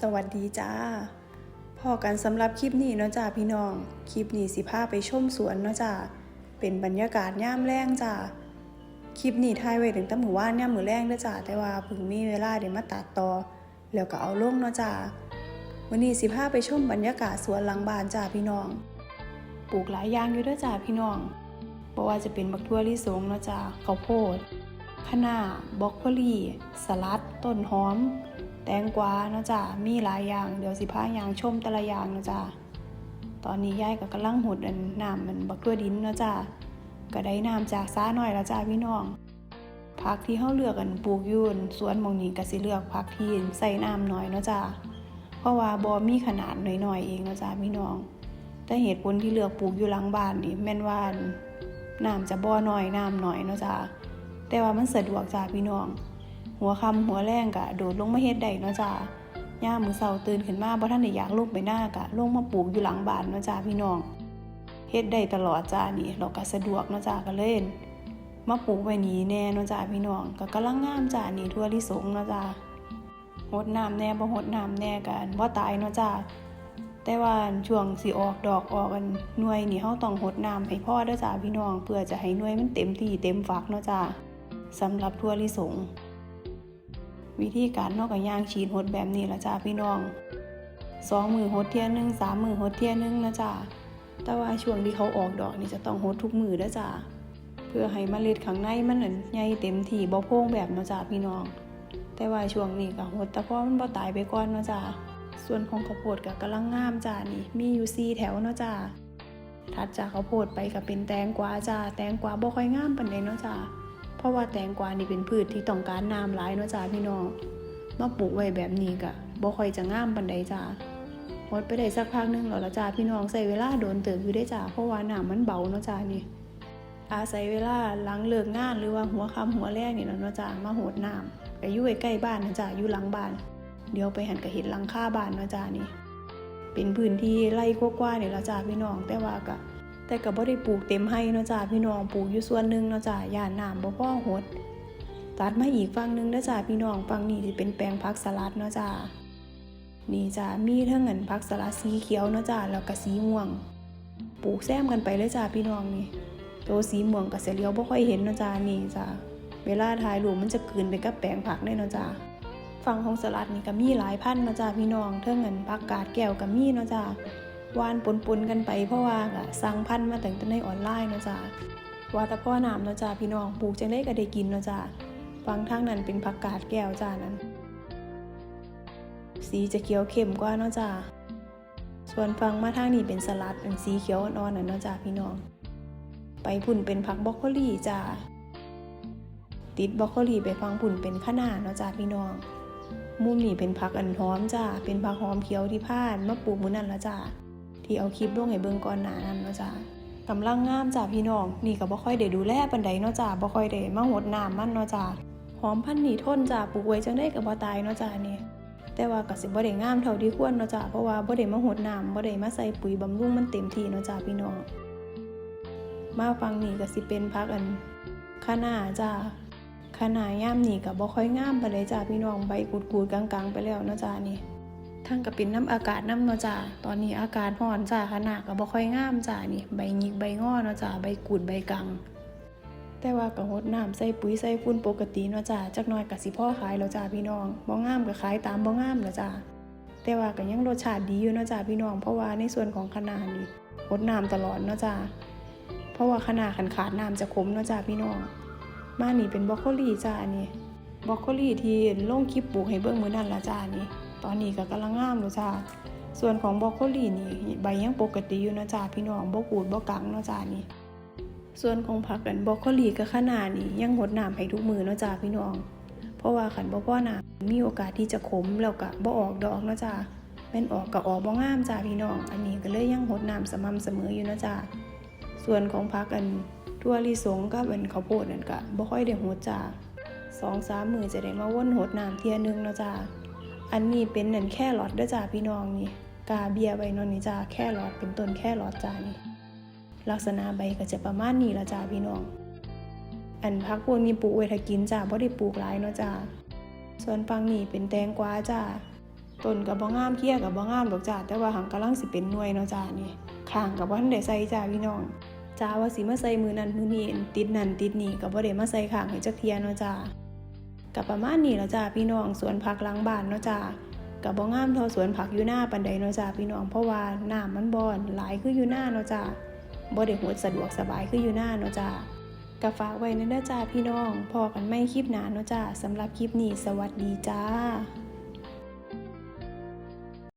สวัสดีจ้าพอกันสำหรับคลิปนี้เนาะจ้าพี่น้อง คลิปนี้สิพาไปชมสวนเนาะจ้าเป็นบรรยากาศย่ามแรงจ้าคลิปนี้ถ่ายไว้ถึงตั้งมือว่านย่ามมือแรงเด้อจ้าแต่ว่าเพิ่งมีเวลาเดี๋ยวมาตัดต่อแล้วก็เอาลงเนาะจ้าวันนี้สิพาไปชมบรรยากาศสวนหลังบ้านจ้าพี่น้อง ปลูกหลายอย่างอยู่เด้อจ้าพี่น้องบ่ว่าจะเป็นบักทั่วลิสงเนาะจ้าข้าวโพดคะน้าบรอกโคลีสลัด ต้นหอม แตงกวาเนาะจ้ะมีหลายอย่าง เดี๋ยวสิพาอย่างชมแต่ละอย่างเนาะจ้ะตอนนี้ยายก็กำลังหดอันน้ำมันบักตัวดินเนาะจ้ะก็ได้น้ำจากซ้าหน่อยแล้วจ้าพี่น้องผักที่เฮาเลือกอันปลูกยูนสวนมองนี้ก็สิเลือกผักที่ใส่น้ำน้อยเนาะจ้ะเพราะว่าบ่มีขนาดน้อยๆเองเนาะจ้ะพี่น้อง แต่เหตุผลที่เลือกปลูกอยู่หลังบ้านนี่แม่นว่าน้ำจะบ่น้อยน้ำน้อยเนาะจ้ะแต่ว่ามันสะดวกจ้าพี่น้อง หัวคำหัวแรงกะโดดลงมาเฮ็ดได้เนาะจ้าย่ามือเสาตื่นขึ้นมาบ่ทันได้อยากลงไปหน้ากะลงมาปลูกอยู่หลังบ้านเนาะจ้าพี่น้องเฮ็ดได้ตลอดจ้านี่เราก็สะดวกเนาะจ้าก็เล่นมาปลูกไว้นี้แน่เนาะจ้าพี่น้องก็กำลังงามจ้านี่ทั่วลิสงเนาะจ้าหดน้ำแน่บ่หดน้ำแน่กันบ่ตายเนาะจ้าแต่ว่าช่วงสิออกดอกออกกันหน่วยนี่เฮาต้องหดน้ำให้พ่อเด้อจ้าพี่น้องเพื่อจะให้หน่วยมันเต็มที่เต็มฝักเนาะจ้าสำหรับทั่วลิสง วิธีการนอกกับย่างฉีดหดแบบนี้ละจ้าพี่น้องสองมือหดเทียหนึงสามมือหดเทียหนึงนะจ้าแต่ว่าช่วงที่เขาออกดอกนี่จะต้องหดทุกมือนะจ้าเพื่อให้เมล็ดข้างในมันนั่นใหญ่เต็มที่บ่โพงแบบนาะจ้าพี่น้อง แต่ว่าช่วงนี้ก็หดแต่พอมันบ่ตายไปก่อนนะจ้าส่วนของข้าวโพดก็กำลังงามจ้านี่มีอยู่สี่แถวเนาะจ้าถัดจากข้าวโพดไปก็เป็นแตงกวาจ้าแตงกวาบ่ค่อยงามปานใดเนาะจ้า เพราะว่าแตงกวานี่เป็นพืชที่ต้องการน้ำหลายเนาะจ้าพี่น้องมาปลูกไว้แบบนี้ก็บ่ค่อยจะงามปานใดจ้าหดไปได้สักพักหนึงแล้วละจ้าพี่น้องใส่เวลาโดนเติบอยู่ได้จ้าเพราะว่าน้ำมันเบาเนาะจ้านี่ อาศัยเวลาหลังเลิกงานหรือว่าหัวค่ำหัวแรกนี่เนาะจ้ามาโหดน้ำก็อยู่ใกล้บ้านนะจ้าอยู่หลังบ้าน เดี๋ยวไปหันก็เห็นหลังคาบ้านเนาะจ้านี่ เป็นพื้นที่ไร่กว้างๆนี่ยละจ้าพี่น้องแต่ว่าก็ แต่ก็บ่ได้ปลูกเต็มให้เนาะจ้าพี่น้องปลูกอยู่ส่วนหนึ่งเนาะจ้าย่านน้ำบ่พอหดตัดมาอีกฝั่งหนึงเด้อจ้าพี่น้องฝั่งนี้สิเป็นแปลงผักสลัดเนาะจ้านี่จ้ามีทั้งเงินผักสลัดสีเขียวเนาะจ้าแล้วก็สีม่วง ปลูกแซมกันไปเลยจ้าพี่น้องนี่ตัวสีม่วงก็สิเลียวบ่ค่อยเห็นเนาะจ้านี่จ้าเวลาถ่ายรูปมันจะกลืนไปกับแปลงผักเลยเนาะจ้าฝั่งของสลัดนี่ก็มีหลายพันเนาะจ้าพี่น้องเทั้งเงินผักกาดแก้วก็มีเนาะจ้า วานปนๆกันไปเพราะว่าก็สั่งพันธุ์มาตั้งแต่ในออนไลน์เนาะจ้ะว่าแต่พ่อน้ำเนาะจ้ะพี่น้องปลูกจังได้ก็ได้กินเนาะจ้ะฟังทางนั้นเป็นผักกาดแก้วจ้านั้น สีจะเขียวเข้มกว่าเนาะจ้ะส่วนฟังมาทางนี้เป็นสลัดเป็นสีเขียวอ่อนๆน่ะเนาะจ้ะพี่น้อง ไปพุ่นเป็นผักบรอกโคลีจ้าติดบรอกโคลีไปฟังพุ่นเป็นข้าหน้าเนาะจ้ะพี่น้องมุมนี่เป็นผักอันหอมจ้า เป็นผักหอมเขียวที่พานมาปลูกมือนั้นละจ้า ที่เอาคลิปลงให้เบิ่งก่อนหน้านั้นเนาะจ้ากำลังงามจ้าพี่น้อง นี่ก็บ่ค่อยได้ดูแลปานใดเนาะจ้าบ่ค่อยได้มาหดน้ำมันเนาะจ้าหอมพันธุ์นี่ทนจ้าปลูกไว้จังได้ก็บ่ตายเนาะจ้านี่แต่ว่าก็สิบ่ได้งามเท่าที่ควรเนาะจ้าเพราะว่าบ่ได้มาหดน้ำบ่ได้มาใส่ปุ๋ยบำรุงมันเต็มที่เนาะจ้าพี่น้อง มาฟังนี่ก็สิเป็นผักอันคะน้าจ้าขนาดย่ามนี่ก็บ่ค่อยงามปานใดจ้าพี่น้องใบกูดๆกลางๆ ไปแล้วเนาะจ้านี่ ทั้งก็เป็นน้ำอากาศน้ำเนาะจ้าตอนนี้อากาศร้อนจ้าขนาดก็บ่ค่อยงามจ้านี่ใบหยิกใบงอเนาะจ้าใบกูดใบกัง แต่ว่าก็งดน้ำใส่ปุ๋ยใส่ฝุ่นปกติเนาะจ้าจักหน่อยก็สิพ่อขายแล้วจ้าพี่น้องบ่งามก็ขายตามบ่งามแล้วจ้าแต่ว่าก็ยังรสชาติดีอยู่เนาะจ้าพี่น้องเพราะว่าในส่วนของขนาดนี่งดน้ำตลอดเนาะจ้าเพราะว่าขนาดขันขาดน้ำจะขมเนาะจ้าพี่น้องมานี่เป็นบรอกโคลีจ้านี่บรอกโคลีที่ลงคลิปปลูกให้เบิ่งมือนั้นละจ้านี่ ตอนนี้ก็กำลังงามเลยจ้าส่วนของบรอกโคลีนี่ใบยังปกติอยู่นะจ้าพี่น้องบ่กูดบ่กังเนาะจ้านี่ ส่วนของผักกันบรอกโคลีกับขนาดนี่ยังหดน้ำให้ทุกมือเนาะจ้าพี่น้อง เพราะว่าขันบ่พอน้ำมีโอกาสที่จะขมแล้วก็บ่ออกดอกเนาะจ้าแม่นออกก็ออกบ่งามจ้าพี่น้อง อันนี้ก็เลยยังหดน้ำสม่ำเสมออยู่เนาะจ้าส่วนของผักกันทั่วลิสงกับเป็นข้าวโพดนั่นก็บ่ค่อยได้โหดจ้าสองสามมือจะได้มาว่นหดน้ำเทียนึงเนาะจ้า อันนี้เป็นนั่นแค่หลอดเด้อจ้าพี่น้องนี่ กาเบียไว้เนอนนี่จ้าแค่หลอดเป็นต้นแค่หลอดจ้านี่ลักษณะใบก็จะประมาณนี้ละจ้าพี่น้อง อันพักพวกนี้ปลูกไว้ถ้ากินจ้าบ่ได้ปลูกหลายเนาะจ้าส่วนฟังนี่เป็นแตงกวาจ้าต้นกับบ่งามเคี้ยกับบ่งามดอกจ้าแต่ว่าหังกำลังสิเป็นหน่วยเนาะจ้านี่ข้างกับบ่ทันได้ใส่จ้าพี่น้องจ้าว่าสิมาใส่มือนั้นมือนี้ติดนั่นติดนี่ก็บ่ได้มาใส่ข้างให้จักเทียเนาะจ้า กับประมาณนี้แล้วจ้าพี่น้องสวนผักหลังบ้านเนาะจ้ากับบ่งามเท่าสวนผักอยู่หน้าปันใดเนาะจ้าพี่น้องเพราะว่าน้ามันบอนหลายคืออยู่หน้าเนาะจ้าบ่ได้หดสะดวกสบายคืออยู่หน้าเนาะจ้าก็ฝากไว้นะเด้อจ้าพี่น้องพอกันไม่คลิปหนาเนาะจ้าสำหรับคลิปนี้สวัสดีจ้า